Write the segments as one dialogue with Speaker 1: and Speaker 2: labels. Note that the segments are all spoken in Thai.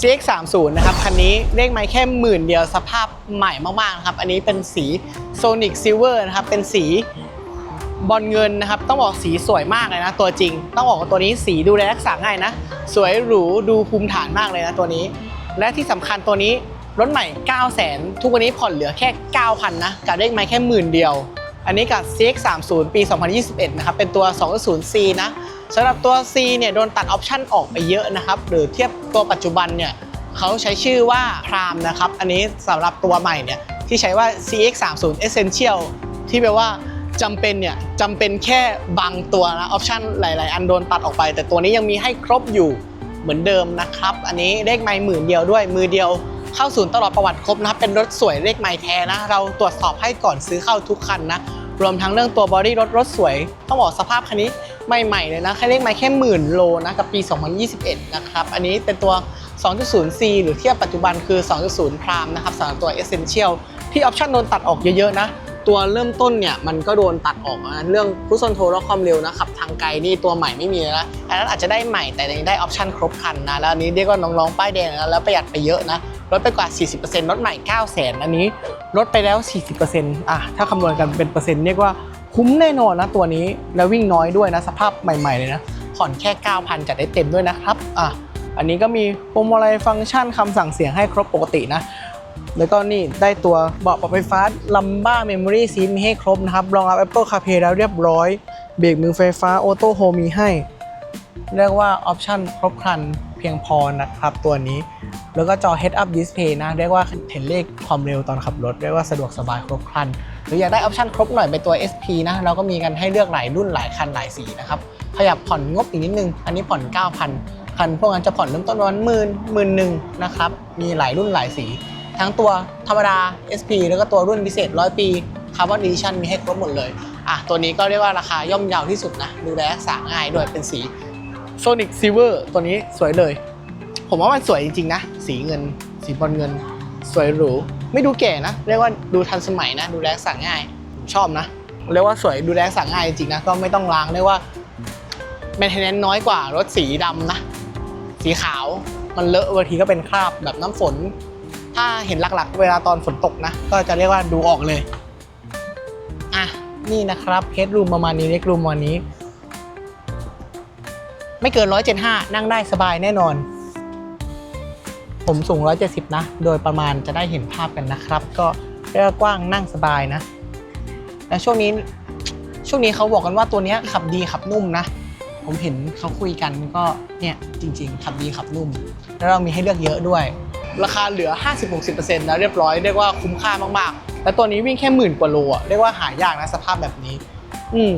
Speaker 1: CX 3 0 นะครับ คันนี้เลขไม้แค่หมื่นเดียวสภาพใหม่มากๆนะครับ อันนี้เป็นสี Sonic Silver นะครับ เป็นสีบอลเงินนะครับ ต้องบอกสีสวยมากเลยนะ ตัวจริง ต้องบอกว่าตัวนี้สีดูแลรักษาง่ายนะ สวยหรูดูภูมิฐานมากเลยนะตัวนี้ และที่สำคัญตัวนี้รถใหม่ 9 0 0 0 0 0ทุกวันนี้ผ่อนเหลือแค่ 9,000 นะ กับเลขไม้แค่หมื่นเดียว อันนี้กับ CX 3 0 ปี 2021 นะครับ เป็นตัว 2.0C นะ สำหรับตัว C เนี่ยโดนตัดออปชันออกไปเยอะนะครับหรือเทียบตัวปัจจุบันเนี่ยเขาใช้ชื่อว่า Prime นะครับอันนี้สำหรับตัวใหม่เนี่ยที่ใช้ว่า CX 3 0 Essential ที่แปลว่าจำเป็นเนี่ยจำเป็นแค่บางตัวนะออปชันหลาย ๆ อันโดนตัดออกไป แต่ตัวนี้ยังมีให้ครบอยู่เหมือนเดิมนะครับ อันนี้เลขไม้หมื่นเดียวด้วยมือเดียวเข้าศูนย์ตลอดประวัติครบนะครับเป็นรถสวยเลขไม้แท้นะ เราตรวจสอบให้ก่อนซื้อเข้าทุกคันนะ รวมทั้งเรื่องตัวบอดี้รถรถสวย ต้องบอกสภาพคันนี้ ใหม่ๆเลยนะแค่เลขไม้แค่หมื่นโลนะกับปี 2021 นะครับ อันนี้เป็นตัว 2.0C หรือเทียบปัจจุบันคือ 2.0 Prime นะครับสำหรับตัว Essential ที่ออปชันโดนตัดออกเยอะๆนะตัวเริ่มต้นเนี่ยมันก็โดนตัดออกนะเรื่องพุชคอนโทรลและความเร็วนะขับทางไกลนี่ตัวใหม่ไม่มีแล้วอันนั้นอาจจะได้ใหม่แต่ยังได้ออปชันครบครันนะแล้วอันนี้เรียกว่าน้องๆป้ายแดงนะแล้วประหยัดไปเยอะนะ ลดไปกว่า 40%ลดใหม่ 9 0 0 0 0 0อันนี้ลดไปแล้ว 40%อะถ้าคำนวณกันเป็นเปอร์เซ็นต์เรียกว่าคุ้มแน่นอนนะตัวนี้แล้ววิ่งน้อยด้วยนะสภาพใหม่ๆเลยนะผ่อนแค่ 9,000จัดได้เต็มด้วยนะครับอะอันนี้ก็มีพวงมาลัยฟังก์ชันคำสั่งเสียงให้ครบปกตินะแล้วก็นี่ได้ตัวเบาะปรับไฟฟ้าลัมบ้าเมมโมรี่ซีมีให้ครบนะครับรองรับ Apple CarPlay แล้วเรียบร้อยเบรกมือไฟฟ้าออโต้โฮมีให้ เรียกว่าออปชั่นครบครันเพียงพอนะครับตัวนี้ แล้วก็จอ Head Up Display นะ เรียกว่าเห็นเลขความเร็วตอนขับรถ เรียกว่าสะดวกสบายครบครัน หรืออยากได้ออปชั่นครบหน่อยเป็นตัว SP นะ เราก็มีกันให้เลือกหลายรุ่นหลายคันหลายสีนะครับ ขยับผ่อนงบอีกนิดนึง อันนี้ผ่อน 9,000 คัน พวกนั้นจะผ่อนเริ่มต้นประมาณหมื่นหมื่นหนึ่งนะครับ มีหลายรุ่นหลายสี ทั้งตัวธรรมดา SP แล้วก็ตัวรุ่นพิเศษ 100 ปี Carbon Edition มีให้ครบหมดเลย อะ ตัวนี้ก็เรียกว่าราคาย่อมเยาวที่สุดนะ ดูแลรักษาง่ายด้วยเป็นสี Sonic Silver ตัวนี้สวยเลย ผมว่ามันสวยจริงๆนะ สีเงิน สีบอลเงิน สวยหรู ไม่ดูแก่นะ เรียกว่าดูทันสมัยนะ ดูแลรักษาง่าย ผมชอบนะ เรียกว่าสวยดูแลรักษาง่ายจริงๆนะ ก็ไม่ต้องล้างเรียกว่า maintenance น้อยกว่ารถสีดำนะ สีขาวมันเลอะบางทีก็เป็นคราบแบบน้ำฝน ถ้าเห็นหลักๆ เวลาตอนฝนตกนะ ก็จะเรียกว่าดูออกเลย อะ นี่นะครับเฮดรูมประมาณนี้เล็กรูมประมานี้ ไม่เกิน 175 นั่งได้สบายแน่นอน ผมสูง 170 นะ โดยประมาณจะได้เห็นภาพกันนะครับ ก็เรียกกว้างนั่งสบายนะและช่วงนี้ช่วงนี้เขาบอกกันว่าตัวนี้ขับดีขับนุ่มนะ ผมเห็นเขาคุยกันก็เนี่ยจริง ๆ ขับดีขับนุ่ม แล้วเรามีให้เลือกเยอะด้วย ราคาเหลือ 50-60%แล้วเรียบร้อยเรียกว่าคุ้มค่ามากๆ แล้วตัวนี้วิ่งแค่หมื่นกว่าโลอะเรียกว่าหายากนะสภาพแบบนี้ อืม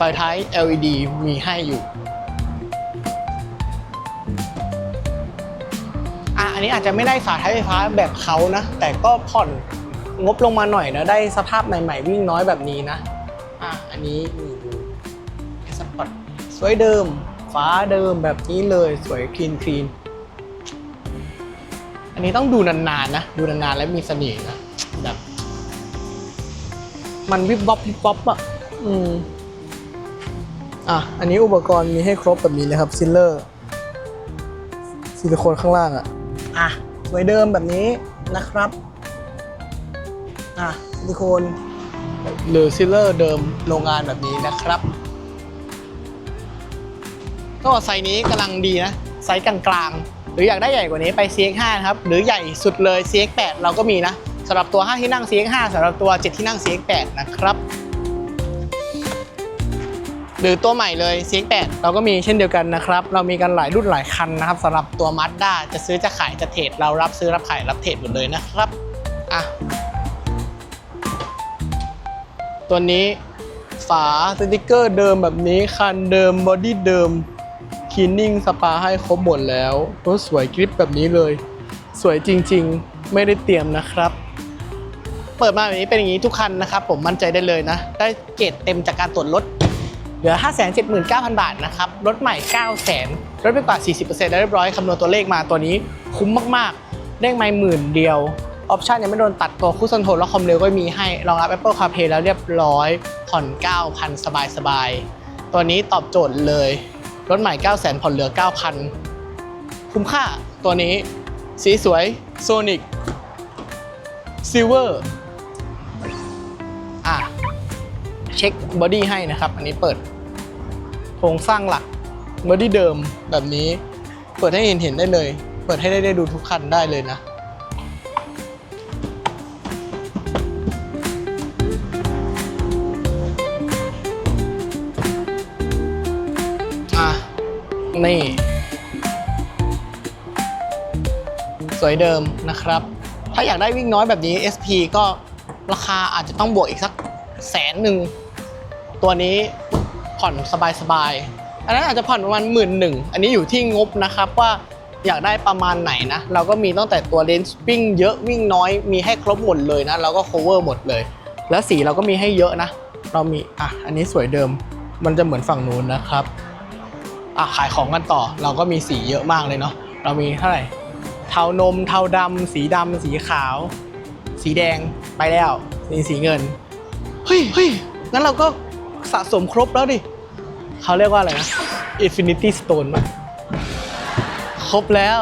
Speaker 1: ฟท้าย LED มีให้อยู่อะอันนี้อาจจะไม่ได้ฝาท้ายไฟฟ้าแบบเขานะ แต่ก็ผ่อนงบลงมาหน่อยนะ ได้สภาพใหม่ ๆ วิ่งน้อยแบบนี้นะ อะอันนี้นี่ดูสปอร์ตสวยเดิม ฟ้าเดิมแบบนี้เลยสวยคลีนคลีนอันนี้ต้องดูนานๆนะ ดูนานๆแล้วมีเสน่ห์นะแบบมันวิบวับวิบวับอะอืม อะ อันนี้อุปกรณ์มีให้ครบแบบนี้เลยครับซิลเลอร์ซิลิโคนข้างล่างอะ อะสวยเดิมแบบนี้นะครับ อะซิลิโคนหรือซิลเลอร์เดิมโรงงานแบบนี้นะครับก็ไซส์นี้กำลังดีนะ ไซส์กลางๆ หรืออยากได้ใหญ่กว่านี้ไป CX5 นะครับ หรือใหญ่สุดเลย CX8 เราก็มีนะสำหรับตัว 5 ที่นั่ง CX5 สำหรับตัว 7 ที่นั่ง CX8 นะครับ หรือตัวใหม่เลย CX8 เราก็มีเช่นเดียวกันนะครับ เรามีกันหลายรุ่นหลายคันนะครับสำหรับตัว Mazda จะซื้อจะขายจะเทรดเรารับซื้อรับขายรับเทรดหมดเลยนะครับอะตัวนี้ฝาสติกเกอร์เดิมแบบนี้คันเดิมบอดี้เดิมคีนนิ่งสปาให้ครบหมดแล้วรถสวยกริปแบบนี้เลย สวยจริงๆ ไม่ได้เตรียมนะครับเปิดมาแบบนี้เป็นอย่างนี้ทุกคันนะครับ ผมมั่นใจได้เลยนะ ได้เกรดเต็มจากการตรวจรถ เหลือ 579,000 บาทนะครับ รถใหม่ 900,000ลดไปกว่า 40%แล้วเรียบร้อยคำนวณตัวเลขมาตัวนี้คุ้มมากๆเลขไม่หมื่นเดียว ออปชันยังไม่โดนตัดตัวคู่คอนโทและความเร็วก็มีให้ รองรับ Apple CarPlay แล้วเรียบร้อย ผ่อน 9,000 สบายๆ ตัวนี้ตอบโจทย์เลย รถใหม่ 900,000 ผ่อนเหลือ 9,000 คุ้มค่าตัวนี้ สีสวย Sonic Silver เช็คบอดี้ให้นะครับ อันนี้เปิดโครงสร้างหลักบอดี้เดิมแบบนี้ เปิดให้เห็นเห็นได้เลย เปิดให้ได้ได้ดูทุกคันได้เลยนะอะนี่ สวยเดิมนะครับ ถ้าอยากได้วิ่งน้อยแบบนี้ SP ก็ราคาอาจจะต้องบวกอีกสัก แสนหนึ่งตัวนี้ผ่อนสบายๆอันนั้นอาจจะผ่อนประมาณหมื่นหนึ่งอันนี้อยู่ที่งบนะครับว่าอยากได้ประมาณไหนนะ เราก็มีตั้งแต่ตัวเลนส์วิ่งเยอะวิ่งน้อยมีให้ครบหมดเลยนะ เราก็ cover หมดเลย แล้วสีเราก็มีให้เยอะนะ เรามีอะอันนี้สวยเดิม มันจะเหมือนฝั่งนู้นนะครับอะขายของกันต่อ เราก็มีสีเยอะมากเลยเนาะเรามีเท่าไหร่เทานมเทาดำสีดำสีขาว สีแดงไปแล้วสีสีเงิน เฮ้ยเฮ้ยงั้นเราก็สะสมครบแล้วดิเขาเรียกว่าอะไรนะ Infinity Stone มั้ยครบแล้ว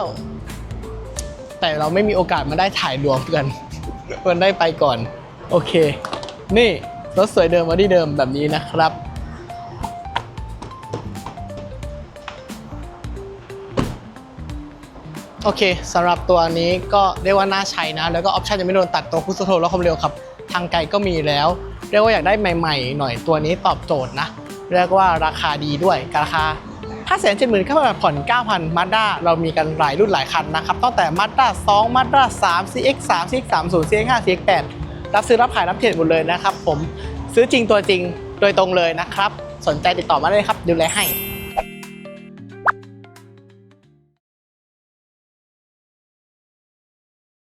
Speaker 1: แต่เราไม่มีโอกาสมาได้ถ่ายรวมกันมันได้ไปก่อน โอเค นี่รถสวยเดิมมาที่เดิมแบบนี้นะครับ โอเคสำหรับตัวนี้ก็เรียกว่าน่าใช้นะ แล้วก็ออปชันยังไม่โดนตัดตัวคุสโทรและความเร็วครับ ทางไกลก็มีแล้ว เรียกว่าอยากได้ใหม่ๆ หน่อยตัวนี้ตอบโจทย์นะ เรียกว่าราคาดีด้วยราคา5 7 0 0 0 0ข้าผ่อน 9,000มาด้าเรามีกันหลายรุ่นหลายคันนะครับ ตั้งแต่ Mazda 2 Mazda 3 CX3 CX30 CX5 CX8 รับซื้อรับขายรับเทรดหมดเลยนะครับผมซื้อจริงตัวจริงโดยตรงเลยนะครับ สนใจติดต่อมาได้เลยครับดูแลให้